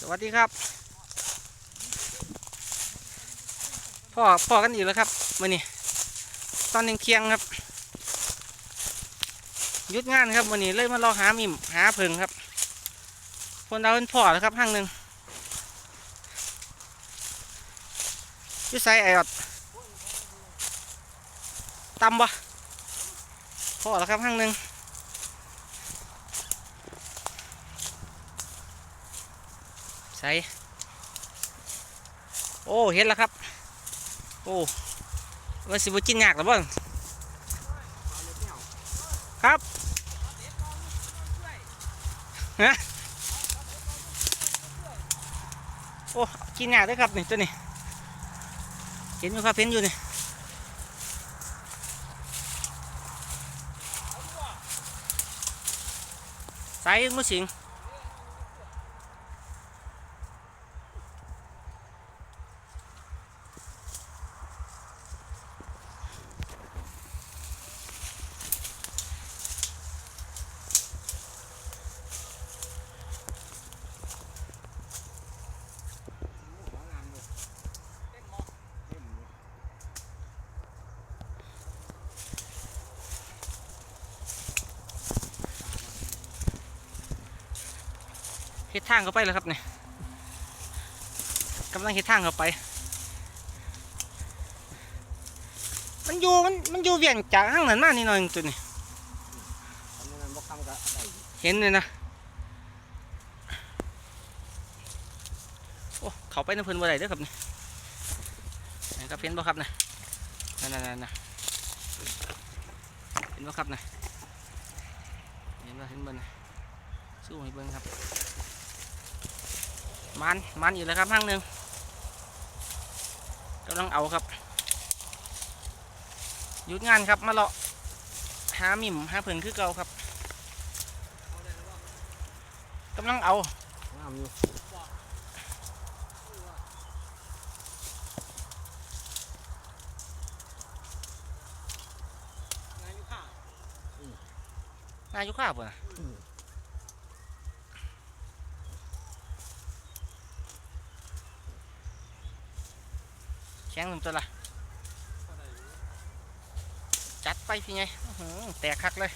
สวัสดีครับพ่อพ่อกันอีกแล้วครับมื่อนี้ตอนเที่ยงครับยุดงานครับวันนี้เลยมารอหามิมหาเพิงครับ คนเราเป็นพ่อแล้วครับห้างหนึ่งยุไซไอออดตำบ่พ่อแล้วครับห้างหนึ่ง ส่โอ้เห็นแล้วครับ โอ้ว่าสิบกินยากหรือเปล่าครับฮะโอ้กินยากด้วยครับนี่ตัวนี้เห็นอยู่ครับเห็นอยู่นี่ใส่มือสิง ฮ็ดทางเข้าไปแล้วครับเนี่ยกำลังเฮ็ดทางเข้าไป มันอยู่มันมันอยู่เวียงจากห้างนั้นมานี่หน่อยหนึ่งตัวนี้เห็นเลยนะโอ้เขาไปน้ำเพลินบ่ได้เด้อครับนี่นี่ครับเห็นบ่ครับนะนั่นนั่นนั่นนะเห็นบ่ครับนะเห็นบ่เห็นบ่นะสู้ให้เบิ่งครับ มันมันอยู่แล้วครับห้างหนึ่งกำลังเอาครับหยุดงานครับมาเลาะหาหมิ่มหาเพิ่นคือเก่าครับกำลังเอางามอยู่นายุข้าป่ะ ข็งหนึ่งตัวละจัดไปพี่ไงแตกคักเลย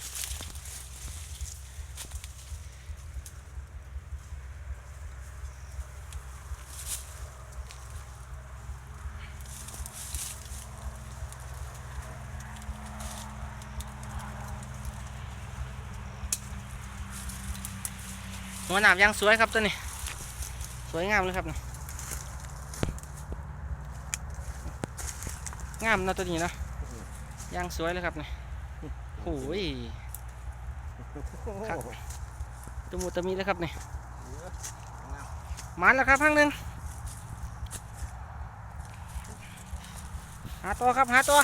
หัวหนามยางสวยครับตัวนี้ สวยงามเลยครับนี่ งามนะตัวนี้นะยางสวยเลยครับนี่โอ้ยครับตัวมูตะมีเลยครับนี่มันแล้วครับข้างหนึ่งหาตัวครับหาตัว